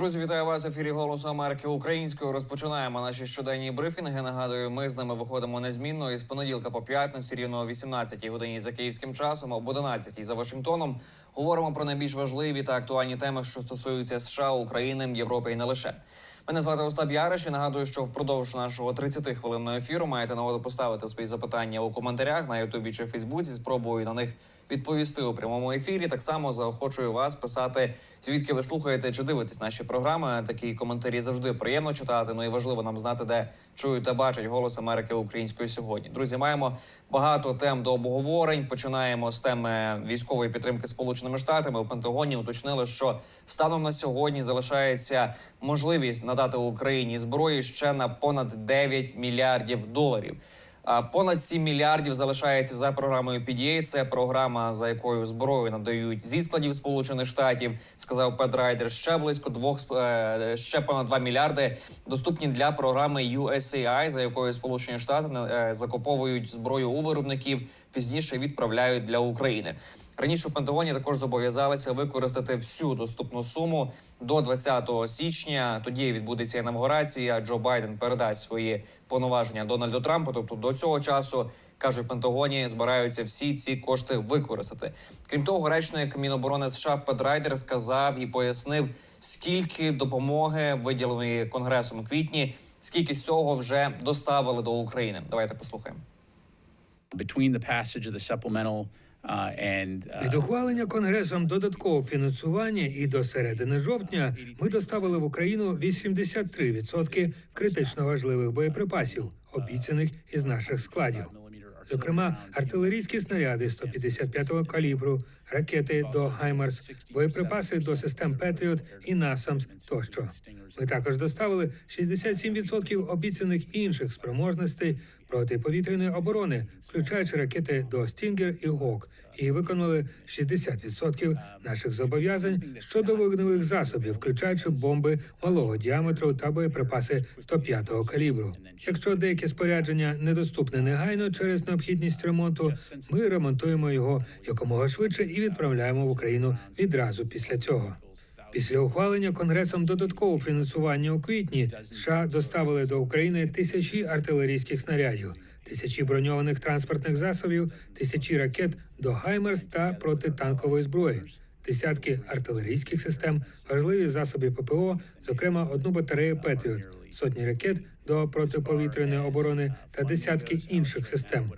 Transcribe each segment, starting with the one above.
Друзі, вітаю вас в ефірі Голосу Америки українською. Розпочинаємо наші щоденні брифінги. Нагадую, ми з ними виходимо незмінно із понеділка по п'ятницю, рівно о 18 годині за київським часом, об 11 за Вашингтоном. Говоримо про найбільш важливі та актуальні теми, що стосуються США, України, Європи і не лише. Мене звати Остап Яриш і нагадую, що впродовж нашого 30 хвилинного ефіру маєте нагоду поставити свої запитання у коментарях на Ютубі чи Фейсбуці. Спробую на них відповісти у прямому ефірі. Так само заохочую вас писати, звідки ви слухаєте чи дивитесь наші програми. Такі коментарі завжди приємно читати. Ну і важливо нам знати, де чують та бачать голос Америки українською сьогодні. Друзі, маємо багато тем до обговорень. Починаємо з теми військової підтримки Сполученими Штатами. У Пентагоні уточнили, що станом на сьогодні залишається можливість надати Україні зброї ще на понад 9 мільярдів доларів. А понад 7 мільярдів залишається за програмою PDA. Це програма, за якою зброю надають зі складів Сполучених Штатів. Сказав Пет Райдер. Ще близько двох е, ще понад 2 мільярди доступні для програми USAI, за якою Сполучені Штати е, закуповують зброю у виробників. Пізніше відправляють для України. Раніше у Пентагоні також зобов'язалися використати всю доступну суму до 20 січня. Тоді відбудеться інавгурація. Джо Байден передасть свої повноваження Дональду Трампу. Тобто до цього часу в Пентагоні збираються всі ці кошти використати. Крім того, речник Міноборони США Пет Райдер сказав і пояснив, скільки допомоги виділеної конгресом у квітні, скільки цього вже доставили до України. Давайте послухаємо. between the passage of the supplemental Від ухвалення конгресом додаткового фінансування і до середини жовтня ми доставили в Україну 83% критично важливих боєприпасів, обіцяних із наших складів. Зокрема, артилерійські снаряди 155-го калібру, ракети до Хаймарс, боєприпаси до систем Петріот і Насамс тощо. Ми також доставили 67% обіцяних інших спроможностей протиповітряної оборони, включаючи ракети до Стінгер і Гок, і виконали 60% наших зобов'язань щодо вогневих засобів, включаючи бомби малого діаметру та боєприпаси 105-го калібру. Якщо деяке спорядження недоступне негайно через необхідність ремонту, ми ремонтуємо його якомога швидше і відправляємо в Україну відразу після цього. Після ухвалення конгресом додаткового фінансування у квітні США доставили до України тисячі артилерійських снарядів, тисячі броньованих транспортних засобів, тисячі ракет до Хаймерс та протитанкової зброї, десятки артилерійських систем, важливі засоби ППО, зокрема одну батарею Петріот, сотні ракет до протиповітряної оборони та десятки інших систем.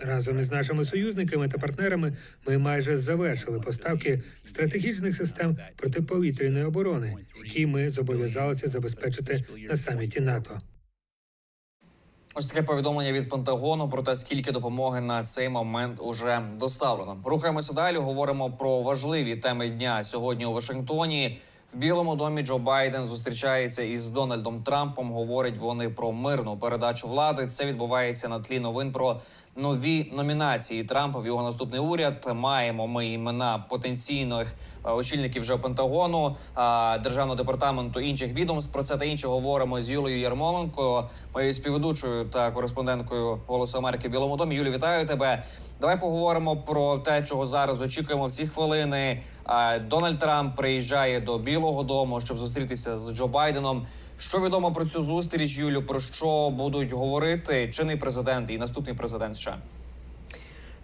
Разом із нашими союзниками та партнерами ми майже завершили поставки стратегічних систем протиповітряної оборони, які ми зобов'язалися забезпечити на саміті НАТО. Ось таке повідомлення від Пентагону про те, скільки допомоги на цей момент уже доставлено. Рухаємося далі. Говоримо про важливі теми дня сьогодні у Вашингтоні. В Білому домі Джо Байден зустрічається із Дональдом Трампом. Говорять вони про мирну передачу влади. Це відбувається на тлі новин про нові номінації Трампа в його наступний уряд. Маємо ми імена потенційних е, очільників вже Пентагону, е, державного департаменту інших відомств. Про це та інше говоримо з Юлією Ярмоленко, моєю співведучою та кореспонденткою Голосу Америки в Білому домі. Юлі, вітаю тебе. Давай поговоримо про те, чого зараз очікуємо в ці хвилини. Е, Дональд Трамп приїжджає до Білого Дому, щоб зустрітися з Джо Байденом. Що відомо про цю зустріч, Юлю? Про що будуть говорити чинний президент і наступний президент США?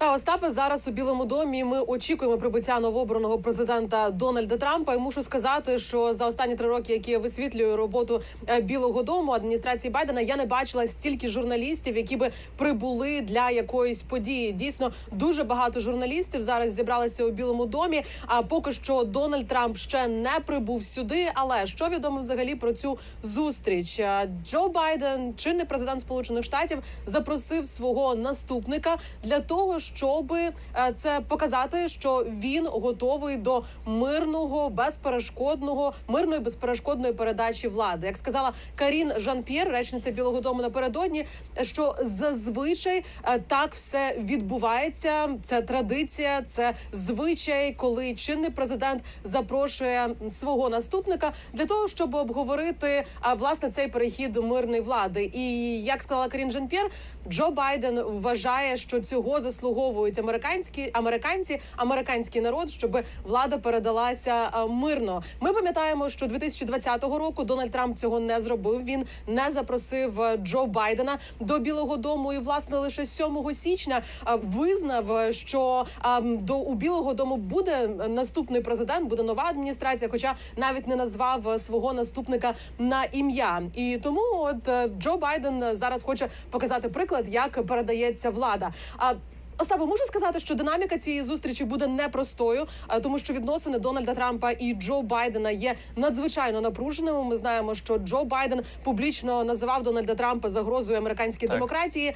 Та Остапе зараз у Білому домі ми очікуємо прибуття новообраного президента Дональда Трампа. І мушу сказати, що за останні три роки, які я висвітлюю роботу е, Білого Дому адміністрації Байдена, я не бачила стільки журналістів, які би прибули для якоїсь події. Дійсно, дуже багато журналістів зараз зібралися у Білому домі. А поки що Дональд Трамп ще не прибув сюди. Але що відомо взагалі про цю зустріч? Е, Джо Байден, чинний президент Сполучених Штатів, запросив свого наступника для того, щоб е, це показати, що він готовий до мирного, безперешкодного, мирної безперешкодної передачі влади. Як сказала Карін Жан-П'єр, речниця Білого Дому напередодні, що зазвичай е, так все відбувається. Це традиція, це звичай, коли чинний президент запрошує свого наступника для того, щоб обговорити а, власне цей перехід мирної влади. І як сказала Карін Жан-П'єр, Джо Байден вважає, що цього заслуговує заслуговують американські американці, американський народ, щоб влада передалася е, мирно. Ми пам'ятаємо, що 2020 року Дональд Трамп цього не зробив. Він не запросив е, Джо Байдена до Білого Дому, і власне лише 7 січня е, визнав, що е, до у Білого Дому буде наступний президент, буде нова адміністрація, хоча навіть не назвав свого наступника на ім'я. І тому от Джо Байден зараз хоче показати приклад, як передається влада. А Остапе, можу сказати, що динаміка цієї зустрічі буде непростою, тому що відносини Дональда Трампа і Джо Байдена є надзвичайно напруженими. Ми знаємо, що Джо Байден публічно називав Дональда Трампа загрозою американській Так. демократії.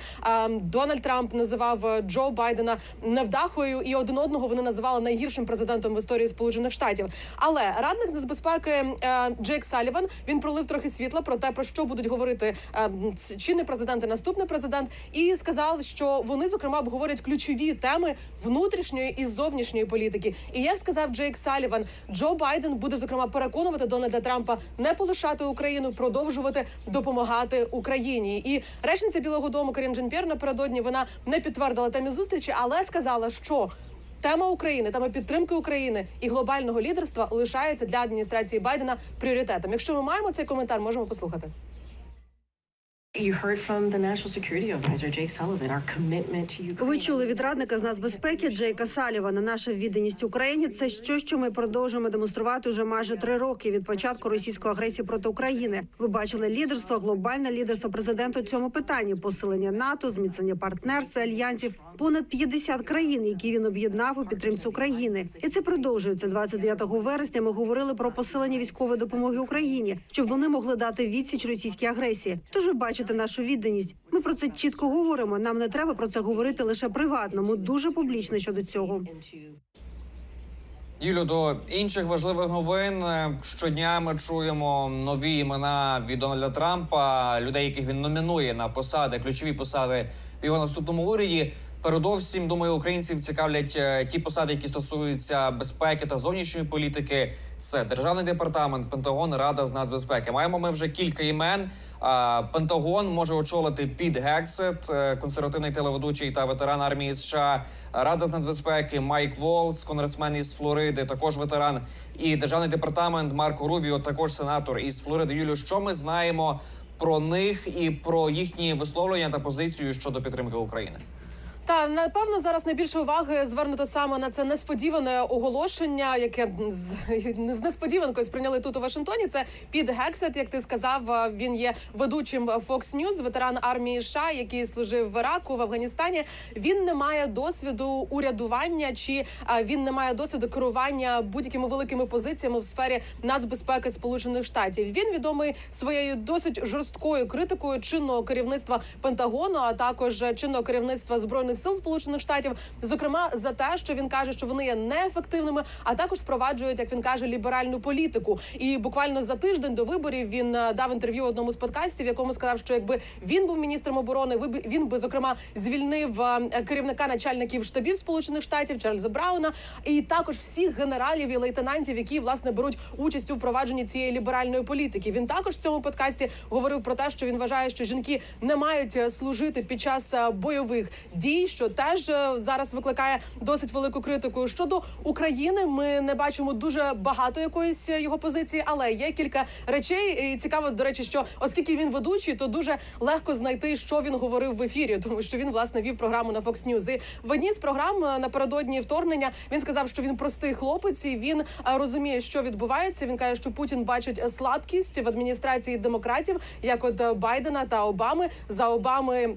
Дональд Трамп називав е, Джо Байдена невдахою, і один одного вони називали найгіршим президентом в історії Сполучених Штатів. Але радник з безпеки е, Джейк Саліван він пролив трохи світла про те, про що будуть говорити е, чинний президент і наступний президент, і сказав, що вони зокрема обговорять ключові теми внутрішньої і зовнішньої політики. І як сказав Джейк Саліван, Джо Байден буде зокрема переконувати Дональда Трампа не полишати Україну, продовжувати допомагати Україні. І речниця Білого Дому Карін Джен-Пєр напередодні вона не підтвердила темі зустрічі, але сказала, що. Тема України, тема підтримки України і глобального лідерства лишається для адміністрації Байдена пріоритетом. Якщо ми маємо цей коментар, можемо послухати. Ви чули від радника з нацбезпеки Джейка Салівана. Наша відданість Україні це що, що ми продовжуємо демонструвати вже майже три роки від початку російської агресії проти України. Ви бачили лідерство, глобальне лідерство президента у цьому питанні, посилення НАТО, зміцнення партнерства альянсів. Понад 50 країн, які він об'єднав у підтримці України, і це продовжується 29 вересня. Ми говорили про посилення військової допомоги Україні, щоб вони могли дати відсіч російській агресії. Тож ви бачите нашу відданість. Ми про це чітко говоримо. Нам не треба про це говорити лише приватно. Ми дуже публічні щодо цього. Юлю, до інших важливих новин Е, щодня ми чуємо нові імена від Дональда Трампа, людей, яких він номінує на посади, ключові посади в його наступному уряді. Передовсім думаю, українців цікавлять е, ті посади, які стосуються безпеки та зовнішньої політики. Це державний департамент, Пентагон, Рада з нацбезпеки. Маємо ми вже кілька імен. Пентагон може очолити Піт Гексет, е, консервативний телеведучий та ветеран армії США. Рада з нацбезпеки Майк Волц, конгресмен із Флориди, також ветеран. І державний департамент Марко Рубіо, також сенатор із Флориди. Юлю, що ми знаємо про них і про їхні висловлення та позицію щодо підтримки України? Та напевно зараз найбільше уваги звернуто саме на це несподіване оголошення, яке з, з несподіванкою сприйняли тут у Вашингтоні. Це Піт Гексет, як ти сказав. Він є ведучим Fox News, ветеран армії США, який служив в Іраку в Афганістані. Він не має досвіду урядування, чи він не має досвіду керування будь-якими великими позиціями в сфері нацбезпеки Сполучених Штатів. Він відомий своєю досить жорсткою критикою чинного керівництва Пентагону, а також чинного керівництва збройних сил Сполучених Штатів, зокрема за те, що він каже, що вони є неефективними, а також впроваджують, як він каже, ліберальну політику. І буквально за тиждень до виборів він е, дав інтерв'ю одному з подкастів, в якому сказав, що якби він був міністром оборони, він би зокрема звільнив е, керівника начальників штабів Сполучених Штатів Чарльза Брауна, і також всіх генералів і лейтенантів, які власне беруть участь у впровадженні цієї ліберальної політики. Він також в цьому подкасті говорив про те, що він вважає, що жінки не мають е, служити під час бойових дій, що теж е, зараз викликає досить велику критику. Щодо України, ми не бачимо дуже багато якоїсь е, його позиції, але є кілька речей. І цікаво, до речі, що оскільки він ведучий, то дуже легко знайти, що він говорив в ефірі, тому що він власне вів програму на Fox News. І в одній з програм е, напередодні вторгнення він сказав, що він простий хлопець, і він розуміє, що відбувається. Він каже, що Путін бачить слабкість в адміністрації демократів, як от Байдена та Обами за Обами.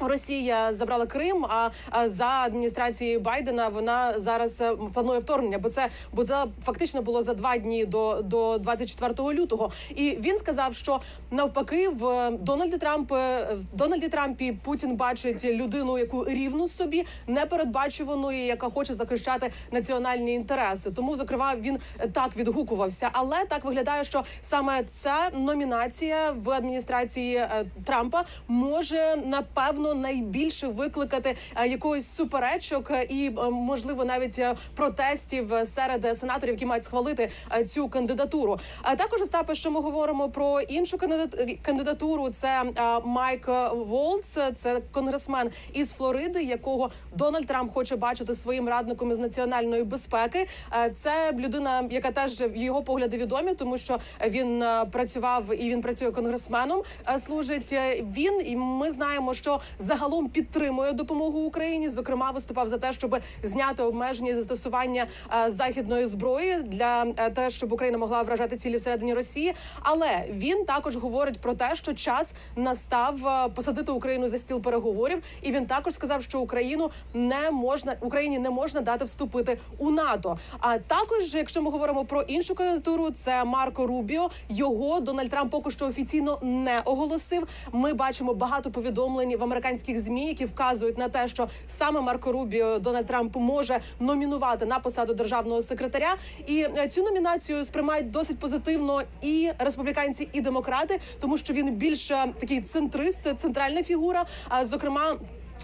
Росія забрала Крим. А за адміністрацією Байдена вона зараз е, планує вторгнення, бо це бо це фактично було за два дні до, до 24 лютого. І він сказав, що навпаки, в Дональді Трамп е, в Дональді Трампі Путін бачить людину, яку рівну собі, непередбачуваної, яка хоче захищати національні інтереси. Тому, зокрема, він так відгукувався. Але так виглядає, що саме ця номінація в адміністрації е, Трампа може напевно напевно найбільше викликати е, якоїсь суперечок е, і е, можливо навіть протестів серед сенаторів, які мають схвалити цю кандидатуру. А також Остапе, що ми говоримо про іншу кандидат- кандидатуру. Це Майк Волц, це конгресмен із Флориди, якого Дональд Трамп хоче бачити своїм радником із національної безпеки. Це людина, яка теж його погляди відомі, тому що він працював і він працює конгресменом. Служить він, і ми знаємо, що загалом підтримує допомогу Україні. Зокрема, виступав за те, щоб зняти обмеження застосування е, західної зброї для е, те, щоб Україна могла вражати цілі всередині Росії. Але він також говорить про те, що час настав е, посадити Україну за стіл переговорів, і він також сказав, що Україну не можна Україні не можна дати вступити у НАТО. А також, якщо ми говоримо про іншу кандидатуру, це Марко Рубіо. Його Дональд Трамп поки що офіційно не оголосив. Ми бачимо багато повідомлень в американських змі, які вказують на те, що саме Марко Рубіо Дональд Трамп може номінувати на посаду державного секретаря. І е, цю номінацію сприймають досить позитивно і республіканці, і демократи, тому що він більш е, такий центрист, центральна фігура. А зокрема.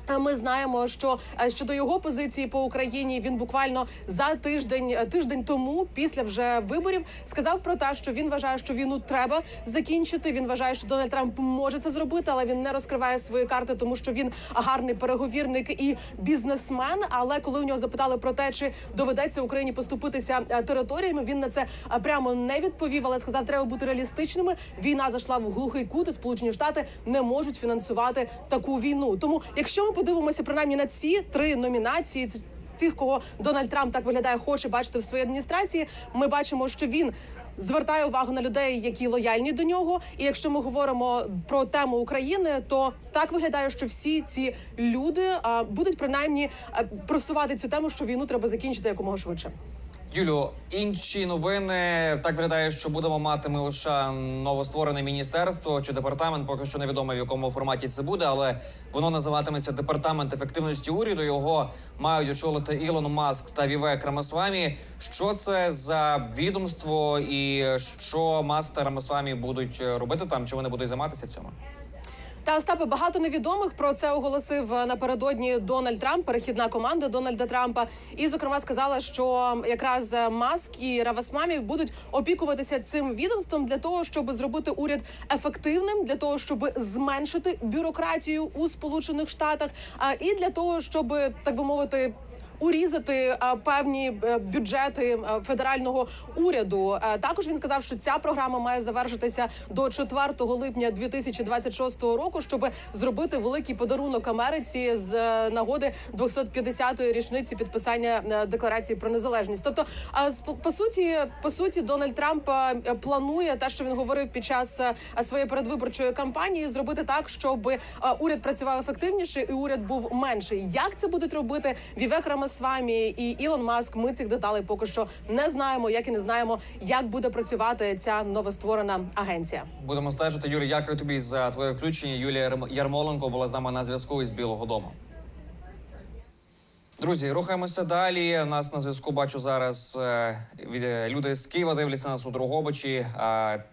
Ми знаємо, що е, щодо його позиції по Україні він буквально за тиждень е, тиждень тому, після вже виборів, сказав про те, що він вважає, що війну треба закінчити. Він вважає, що Дональд Трамп може це зробити, але він не розкриває свої карти, тому що він гарний переговірник і бізнесмен. Але коли у нього запитали про те, чи доведеться Україні поступитися е, територіями, він на це прямо не відповів. Але сказав, треба бути реалістичними. Війна зайшла в глухий кут, і Сполучені Штати не можуть фінансувати таку війну. Тому, якщо подивимося принаймні на ці три номінації, тих, кого Дональд Трамп так виглядає, хоче бачити в своїй адміністрації, ми бачимо, що він. Звертає увагу на людей, які лояльні до нього. І якщо ми говоримо про тему України, то так виглядає, що всі ці люди а, будуть принаймні просувати цю тему, що війну треба закінчити якомога швидше. Юлю, інші новини так виглядає, що будемо мати ми США новостворене міністерство чи департамент. Поки що невідомо в якому форматі це буде, але воно називатиметься департамент ефективності уряду. Його мають очолити Ілон Маск та Вівек Рамасвамі. Що це за відомство, і що Маск та Рамасвамі будуть робити там? Чи вони будуть займатися цьому? Та Остапе багато невідомих про це оголосив е, напередодні Дональд Трамп, перехідна команда Дональда Трампа. І зокрема сказала, що якраз е, Маск і Равасмамі будуть опікуватися цим відомством для того, щоб зробити уряд ефективним, для того, щоб зменшити бюрократію у Сполучених Штатах, а і для того, щоб так би мовити. Урізати певні е, бюджети е, федерального уряду. Е, також він сказав, що ця програма має завершитися до 4 липня 2026 року, щоб зробити великий подарунок Америці з е, нагоди 250-ї річниці підписання е, декларації про незалежність. Тобто, по- суті, по суті, Дональд Трамп е, планує те, що він говорив під час е, своєї передвиборчої кампанії, зробити так, щоб е, уряд працював ефективніше і уряд був менший. Як це будуть робити Вівек Рамасвамі і Ілон Маск? Ми цих деталей поки що не знаємо, як і не знаємо, як буде працювати ця новостворена агенція. Будемо стежити. Юрій, дякую тобі за твоє включення. Юлія Ярм- Ярмоленко була з нами на зв'язку із Білого Дому. Друзі, рухаємося далі. Нас на зв'язку бачу зараз е, е, люди з Києва дивляться нас у Другобичі.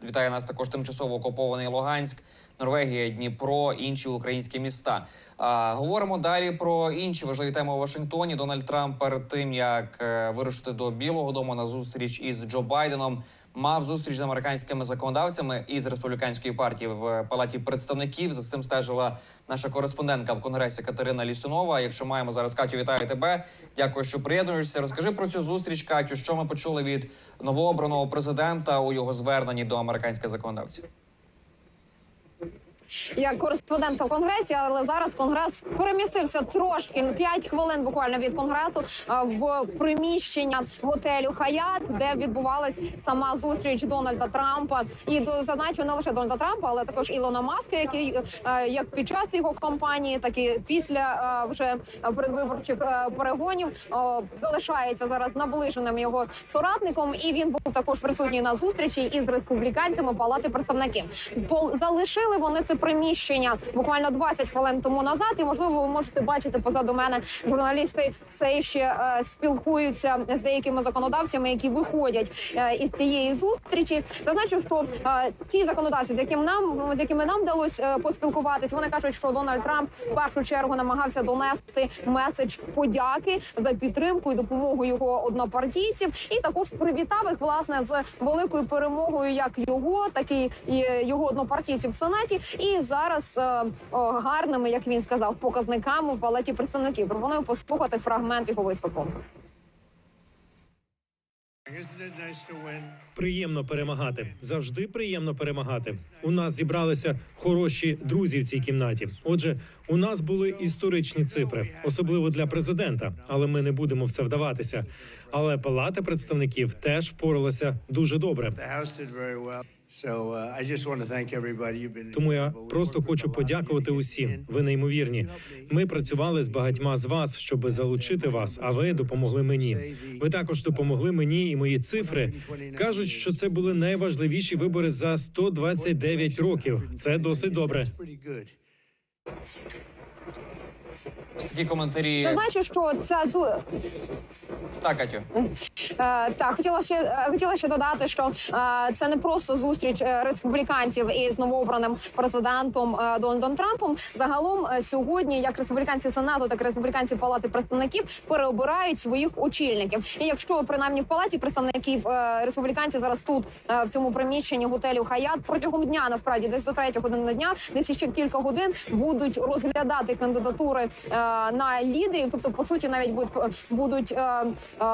Вітає нас також тимчасово окупований Луганськ, Норвегія, Дніпро, інші українські міста. А, говоримо далі про інші важливі теми у Вашингтоні. Дональд Трамп перед тим як е, вирушити до Білого Дому на зустріч із Джо Байденом. Мав зустріч з американськими законодавцями із республіканської партії в палаті представників. За цим стежила наша кореспондентка в конгресі Катерина Лісунова. Якщо маємо зараз Катю, вітаю тебе. Дякую, що приєднуєшся. Розкажи про цю зустріч, Катю. Що ми почули від новообраного президента у його зверненні до американських законодавців? Як кореспондентка конгресі, але зараз конгрес перемістився трошки 5 хвилин буквально від конгресу в приміщення готелю Хаят, де відбувалась сама зустріч Дональда Трампа. І до зазначу не лише Дональда Трампа, але також Ілона Маска, який е, як під час його кампанії, так і після е, вже передвиборчих е, перегонів залишається зараз наближеним його соратником. І він був також присутній на зустрічі із республіканцями Палати представників. Залишили вони це приміщення буквально 20 хвилин тому назад. І можливо, ви можете бачити позаду мене журналісти все ще е, спілкуються з деякими законодавцями, які виходять е, із цієї зустрічі. Зазначу, що е, ті законодавці, з яким нам з якими нам вдалося е, поспілкуватись, вони кажуть, що Дональд Трамп в першу чергу намагався донести меседж подяки за підтримку і допомогу його однопартійців, і також привітав їх власне з великою перемогою, як його, так і його однопартійців в сенаті. І зараз е, о, гарними, як він сказав, показниками в палаті представників. Пропоную послухати фрагмент його виступу. Приємно перемагати. Завжди приємно перемагати. У нас зібралися хороші друзі в цій кімнаті. Отже, у нас були історичні цифри, особливо для президента, але ми не будемо в це вдаватися. Але палата представників теж впоралася дуже добре. Uh, Тому я просто хочу подякувати усім. Ви неймовірні. Ми працювали з багатьма з вас, щоб залучити вас. А ви допомогли мені. Ви також допомогли мені, і мої цифри кажуть, що це були найважливіші вибори за 129 років. Це досить добре. Такі коментарі. Зазначу, що ця зу Так, Катю. Е, так, хотіла ще е, хотіла ще додати, що е, це не просто зустріч е, республіканців із новообраним президентом е, Дональдом Трампом. Загалом е, сьогодні як республіканці сенату, так і республіканці палати представників переобирають своїх очільників. І якщо принаймні в палаті представників е, республіканці зараз тут е, в цьому приміщенні готелю Хаят протягом дня насправді десь до третього години дня, десь ще кілька годин будуть розглядати кандидатури е, на лідерів. Тобто, по суті, навіть будуть будуть е, е,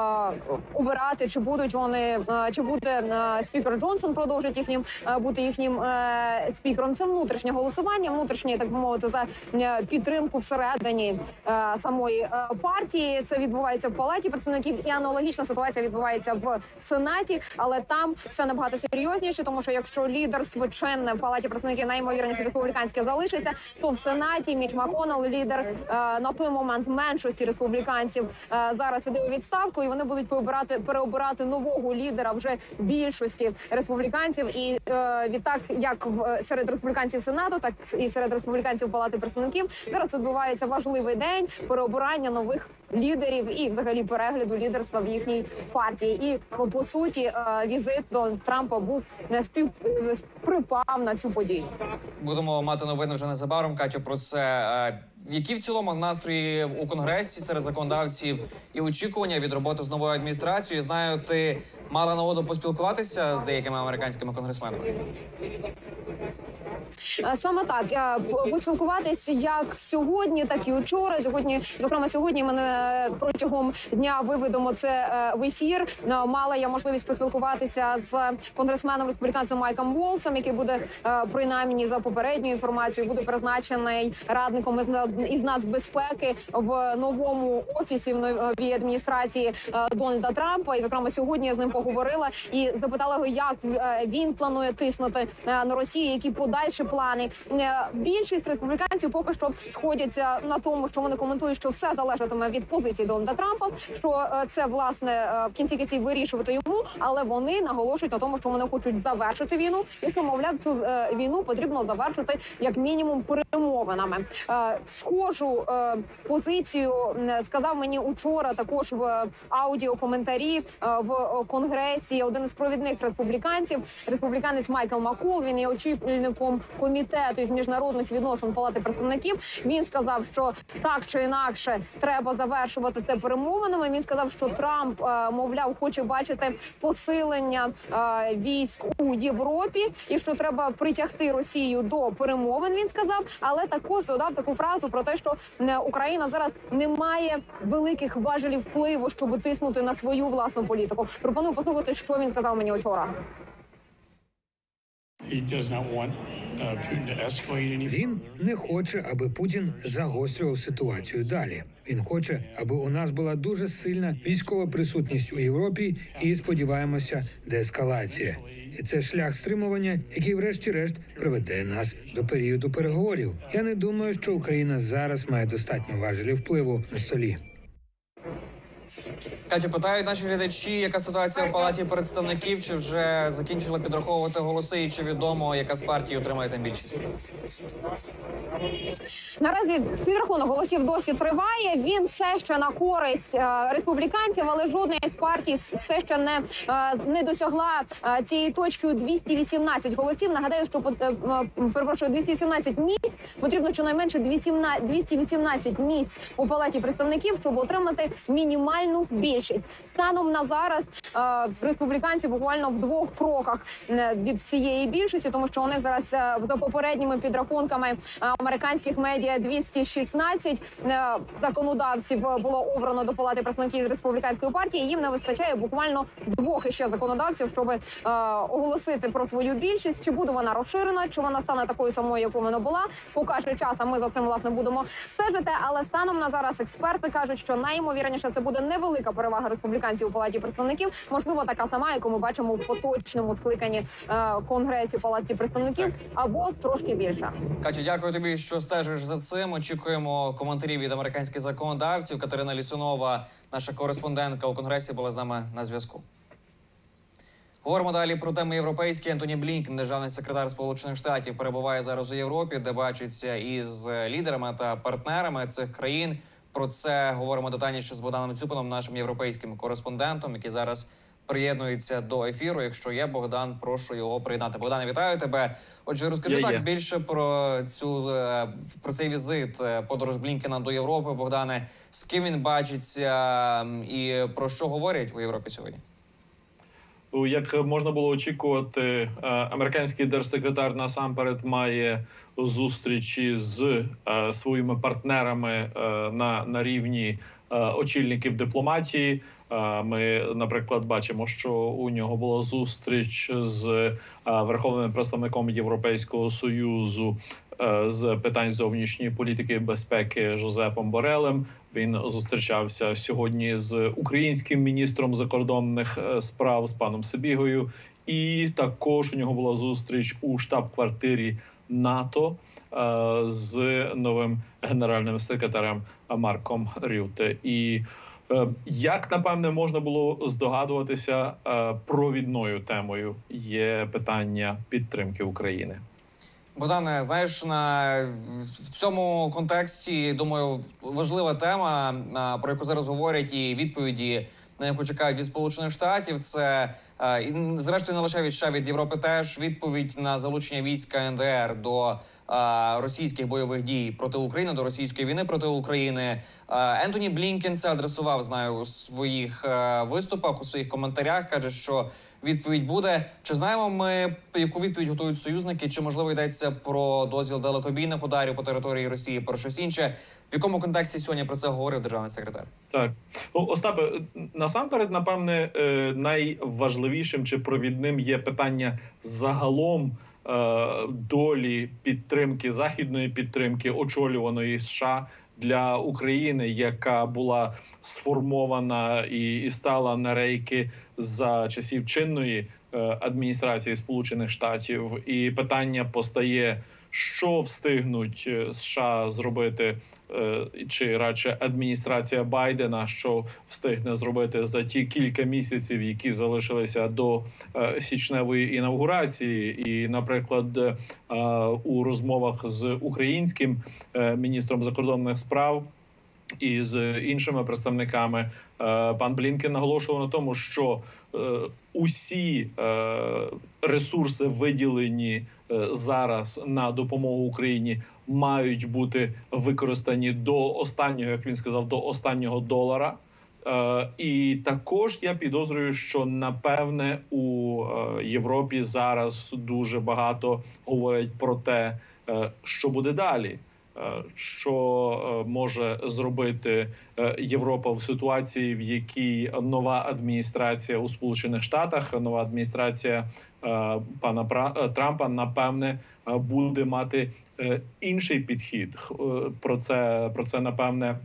обирати, чи будуть вони е, чи буде е, спікер Джонсон продовжить їхнім е, бути їхнім е, спікером. Це внутрішнє голосування, внутрішнє так би мовити за е, підтримку всередині е, самої е, партії. Це відбувається в палаті представників, і аналогічна ситуація відбувається в сенаті, але там все набагато серйозніше, тому що якщо лідерство чинне в палаті представників найімовірніше республіканське залишиться, то в сенаті Міч Маконел, лідер е, на той момент меншості республіканців, е, зараз іде у відставку, і вони будуть пообирати переобирати нового лідера вже більшості республіканців. І е, відтак, як е, серед республіканців сенату, так і серед республіканців палати представників, зараз відбувається важливий день переобирання нових лідерів і, взагалі, перегляду лідерства в їхній партії. І ну, по суті, е, візит до Трампа був не спів е, припав на цю подію. Будемо мати новини вже незабаром. Катю, про це. Які в цілому настрої у конгресі серед законодавців і очікування від роботи з новою адміністрацією? Знаю, ти мала нагоду поспілкуватися з деякими американськими конгресменами. Е, Саме так е, поспілкуватись як сьогодні, так і вчора. Сьогодні, зокрема, сьогодні мене е, протягом дня виведемо це е, в ефір. Е, Мала я можливість поспілкуватися з конгресменом республіканцем Майком Волсом, який буде е, принаймні за попередньою інформацією, буде призначений радником із на- із нацбезпеки в новому офісі в новій адміністрації е, Дональда Трампа. І зокрема, сьогодні я з ним поговорила і запитала його, як е, він планує тиснути е, на Росію, які подальші плани. Е, Більшість республіканців поки що сходяться на тому, що вони коментують, що все залежатиме від позиції Дональда Трампа. Що е, це власне е, в кінці кінців вирішувати йому, але вони наголошують на тому, що вони хочуть завершити війну, і що мовляв цю війну потрібно завершити як мінімум перемовинами. Схожу позицію сказав мені учора також в аудіокоментарі в конгресі один із провідних республіканців, республіканець Майкл Макул. Він є очільником комітету із міжнародних відносин палати представників. Він сказав, що так чи інакше треба завершувати це перемовинами. Він сказав, що Трамп, е, мовляв, хоче бачити посилення е, військ у Європі, і що треба притягти Росію до перемовин. Він сказав, але також додав таку фразу про те, що е, Україна зараз не має великих важелів впливу, щоб тиснути на свою власну політику. Пропоную послухати, що він сказав мені вчора. He does not want Він не хоче, аби Путін загострював ситуацію далі. Він хоче, аби у нас була дуже сильна військова присутність у Європі, і сподіваємося, деескалація. І це шлях стримування, який, врешті-решт, приведе нас до періоду переговорів. Я не думаю, що Україна зараз має достатньо важелів впливу на столі. Катю, питають наші глядачі, яка ситуація в палаті представників, чи вже закінчили підраховувати голоси, і чи відомо, яка з партій отримає там більшість? Наразі підрахунок голосів досі триває. Він все ще на користь е, республіканців, але жодна із партій все ще не, е, не досягла е, цієї точки у 218 голосів. Нагадаю, що перепрошую, 218 місць потрібно щонайменше 218 218 місць у палаті представників, щоб отримати мінімальну більшість. Станом на зараз е, республіканці буквально в двох кроках е, від цієї більшості, тому що у них зараз е, за попередніми підрахунками американських медіа 216 е, законодавців було обрано до палати представників з республіканської партії. Їм не вистачає буквально двох іще законодавців, щоб оголосити про свою більшість. Чи буде вона розширена, чи вона стане такою самою, якою вона була, покаже час. А ми за цим власне будемо стежити. Але станом на зараз експерти кажуть, що найімовірніше це буде невелика перевага республіканців у палаті представників. Можливо, така сама, яку ми бачимо в поточному скликанні е, конгресі палаті представників, або трошки більше. Катю, дякую тобі, що стежиш за цим. Очікуємо коментарів від американських законодавців. Катерина Лісунова, наша кореспондентка у конгресі, була з нами на зв'язку. Говоримо далі про теми європейські. Антоні Блінкен, державний секретар Сполучених Штатів, перебуває зараз у Європі, де бачиться із лідерами та партнерами цих країн. Про це говоримо детальніше з Богданом Цюпином, нашим європейським кореспондентом, який зараз приєднується до ефіру. Якщо є Богдан, прошу його приєднати. Богдане, вітаю тебе. Отже, розкажи Я так є. більше про цю е, про цей візит е, подорож Блінкена до Європи. Богдане, з ким він бачиться і про що говорять у Європі сьогодні? Як можна було очікувати, е, американський держсекретар насамперед має зустрічі з е, своїми партнерами е, на, на рівні очільників дипломатії. Ми, наприклад, бачимо, що у нього була зустріч з верховним представником Європейського союзу з питань зовнішньої політики і безпеки Жозепом Борелем. Він зустрічався сьогодні з українським міністром закордонних е, справ з паном Сибігою, і також у нього була зустріч у штаб-квартирі НАТО е, з новим генеральним секретарем Марком Рюте. І е, як напевне можна було здогадуватися, провідною темою є питання підтримки України. Богдане, знаєш, на в цьому контексті думаю, важлива тема, про яку зараз говорять, і відповіді на яку чекають від сполучених штатів. Це і зрештою не лише від США, від Європи теж відповідь на залучення війська НДР до російських бойових дій проти України, до російської війни проти України. Ентоні Блінкен це адресував, знаю, у своїх е, виступах, у своїх коментарях. каже, що відповідь буде. Чи знаємо ми, яку відповідь готують союзники? Чи можливо йдеться про дозвіл далекобійних ударів по території Росії, про щось інше? В якому контексті сьогодні про це говорив державний секретар? Так, ну, Остапе, насамперед, напевне, е, найважливішим чи провідним є питання загалом долі підтримки західної підтримки, очолюваної США для України, яка була сформована і, і стала на рейки за часів чинної е, адміністрації Сполучених Штатів, і питання постає. Що встигнуть е, США зробити, е, чи радше адміністрація Байдена, що встигне зробити за ті кілька місяців, які залишилися до е, січневої інаугурації, і, наприклад, у розмовах з українським міністром закордонних справ і з іншими представниками е, пан Блінкен наголошував на тому, що е, усі е, ресурси виділені зараз на допомогу Україні мають бути використані до останнього, як він сказав, до останнього долара. І також я підозрюю, що напевне у Європі зараз дуже багато говорять про те, що буде далі. Е, Що е, може зробити е, Європа в ситуації, в якій нова адміністрація у Сполучених Штатах, нова адміністрація пана Трампа, напевне, буде мати інший підхід. Про це про це напевне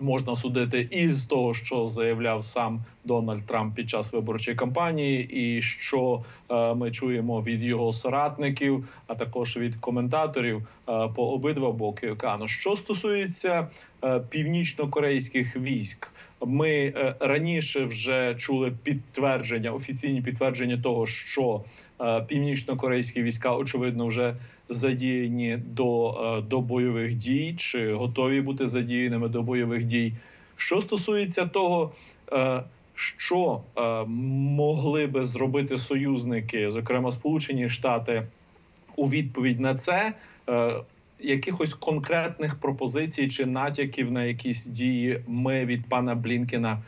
можна судити і з того, що заявляв сам Дональд Трамп під час виборчої кампанії, і що е, ми чуємо від його соратників, а також від коментаторів е, по обидва боки океану. Що стосується е, північно-корейських військ. Ми е, раніше вже чули підтвердження, офіційні підтвердження того, що е, північно-корейські війська очевидно вже задіяні до, е, до бойових дій, чи готові бути задіяними до бойових дій. Що стосується того, е, що е, могли би зробити союзники, зокрема Сполучені Штати, у відповідь на це. Якихось конкретних пропозицій чи натяків на якісь дії ми від пана Блінкена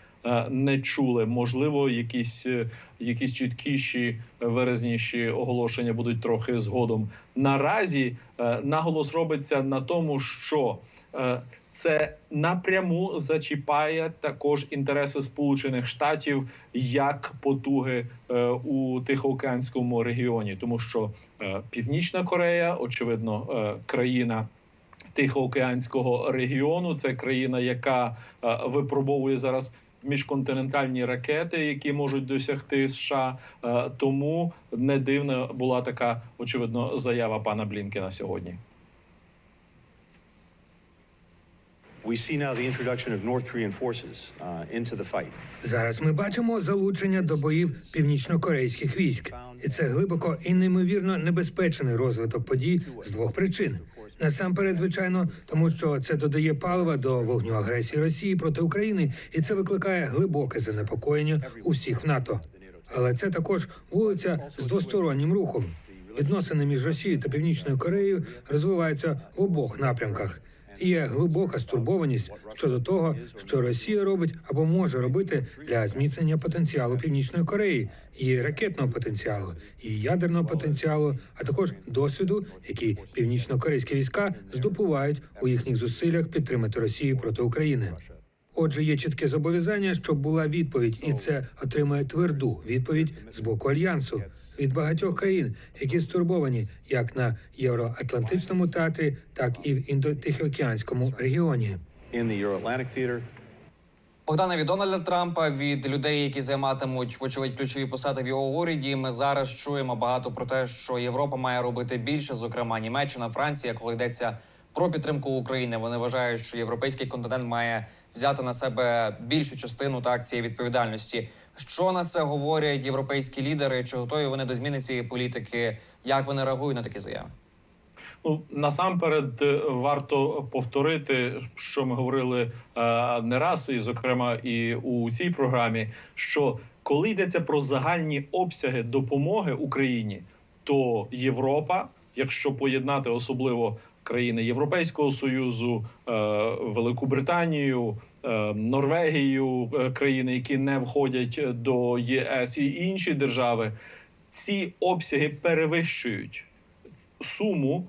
не чули. Можливо, якісь, е, якісь чіткіші, е, виразніші оголошення будуть трохи згодом. Наразі е, наголос робиться на тому, що е, це напряму зачіпає також інтереси Сполучених Штатів як потуги е, у Тихоокеанському регіоні, тому що е, Північна Корея, очевидно, е, країна. Тихоокеанського регіону це країна, яка е, випробовує зараз міжконтинентальні ракети, які можуть досягти США. Е, тому не дивна була така очевидно заява пана Блінкена сьогодні. We see now the introduction uh. Зараз ми бачимо залучення до боїв північно-корейських військ, і це глибоко і неймовірно небезпечний розвиток подій з двох причин. Насамперед, звичайно, тому що це додає палива до вогню агресії Росії проти України, і це викликає глибоке занепокоєння у всіх в НАТО. Але це також вулиця з двостороннім рухом. Відносини між Росією та Північною Кореєю розвиваються в обох напрямках. Є глибока стурбованість щодо того, що Росія робить або може робити для зміцнення потенціалу Північної Кореї, її ракетного потенціалу, її ядерного потенціалу, а також досвіду, який північно-корейські війська здобувають у їхніх зусиллях підтримати Росію проти України. Отже, є чітке зобов'язання, щоб була відповідь, і це отримає тверду відповідь з боку альянсу від багатьох країн, які стурбовані як на євроатлантичному театрі, так і в індотихоокеанському регіоні. Богдана від Дональда Трампа від людей, які займатимуть вочевидь ключові посади в його уряді. Ми зараз чуємо багато про те, що Європа має робити більше, зокрема Німеччина, Франція, коли йдеться про підтримку України. Вони вважають, що європейський континент має взяти на себе більшу частину так цієї відповідальності. Що на це говорять європейські лідери? Чи готові вони до зміни цієї політики? Як вони реагують на такі заяви? Ну насамперед е, варто повторити, що ми говорили е, не раз, і зокрема і у цій програмі. Що коли йдеться про загальні обсяги допомоги Україні, то Європа, якщо поєднати особливо країни Європейського союзу, е, Велику Британію. е, Норвегію, е, країни, які не входять до ЄС, і інші держави, ці обсяги перевищують суму,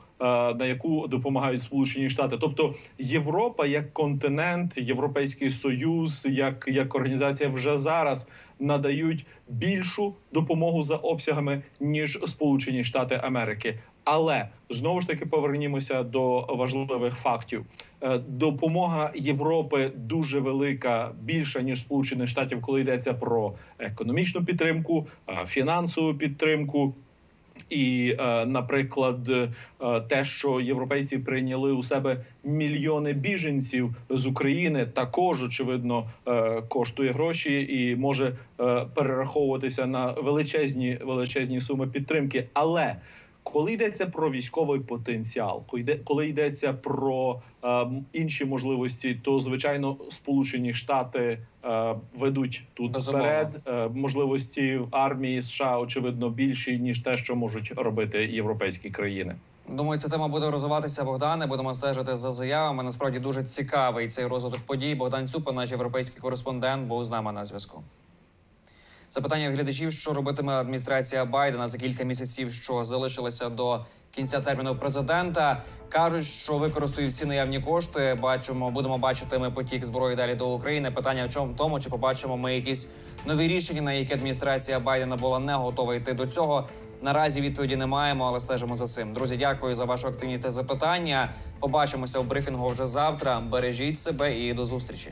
на яку допомагають Сполучені Штати, тобто Європа як континент, Європейський Союз, як, як організація вже зараз надають більшу допомогу за обсягами ніж Сполучені Штати Америки. Але знову ж таки повернімося до важливих фактів. Е, Допомога Європи дуже велика, більша ніж Сполучених Штатів, коли йдеться про економічну підтримку, е, фінансову підтримку. І, е, наприклад, те, що європейці прийняли у себе мільйони біженців з України, також очевидно коштує гроші і може перераховуватися на величезні величезні суми підтримки. Але коли йдеться про військовий потенціал, коли йдеться про е, інші можливості, то звичайно Сполучені Штати е, ведуть тут Безумовно. вперед. Е, можливості армії США очевидно більші ніж те, що можуть робити європейські країни. Думаю, ця тема буде розвиватися. Богдане. Будемо стежити за заявами. Насправді дуже цікавий цей розвиток подій. Богдан Цюпа, наш європейський кореспондент, був з нами на зв'язку. Запитання глядачів, що робитиме адміністрація Байдена за кілька місяців, що залишилися до кінця терміну президента. кажуть, що використають всі наявні кошти. Бачимо, будемо бачити ми потік зброї далі до України. Питання в чому тому, чи побачимо ми якісь нові рішення, на які адміністрація Байдена була не готова йти до цього. Наразі відповіді не маємо, але стежимо за цим. Друзі, дякую за вашу активність та запитання. Побачимося у брифінгу вже завтра. Бережіть себе і до зустрічі.